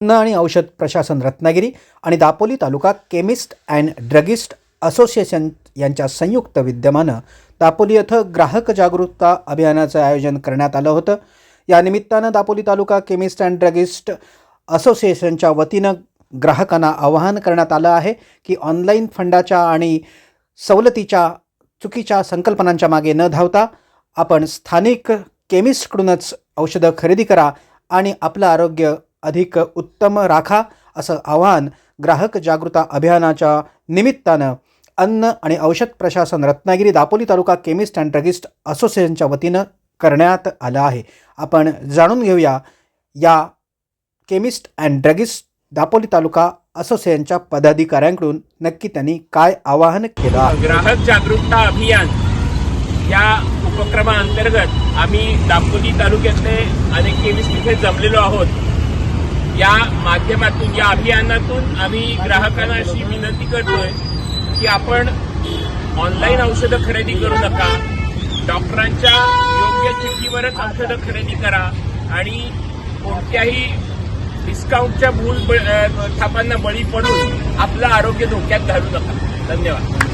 अन्न आणि औषध प्रशासन रत्नागिरी आणि Dapoli taluka chemist and druggist association यांच्या संयुक्त विद्यमानं दापोली येथं ग्राहक जागरूकता अभियानाचं आयोजन करण्यात आलं होतं. या निमित्तानं Dapoli taluka chemist and druggist असोसिएशनच्या वतीनं ग्राहकांना आवाहन करण्यात आलं आहे की ऑनलाईन फंडाच्या आणि सवलतीच्या चुकीच्या संकल्पनांच्या मागे न धावता आपण स्थानिक केमिस्टकडूनच औषधं खरेदी करा आणि आपलं आरोग्य अधिक उत्तम राखा असं आवाहन ग्राहक जागृता अभियानाच्या निमित्तानं अन्न आणि औषध प्रशासन Ratnagiri Dapoli taluka chemist and druggist असोसिएशनच्या वतीनं करण्यात आलं आहे. आपण जाणून घेऊया या chemist and druggist Dapoli taluka असोसिएशनच्या पदाधिकाऱ्यांकडून नक्की त्यांनी काय आवाहन केलं ग्राहक जागरूकता अभियान या उपक्रमाअंतर्गत आम्ही दापोली तालुक्यातले अनेक केमिस्ट इथे जमलेलो आहोत. या माध्यमातून या अभियानातून आम्ही ग्राहकांना अशी विनंती करतोय की आपण ऑनलाईन औषधं खरेदी करू नका. डॉक्टरांच्या योग्य चिठ्ठीवरच औषधं खरेदी करा आणि कोणत्याही डिस्काउंटच्या भूल थापांना बळी पडून आपलं आरोग्य धोक्यात घालू नका. धन्यवाद.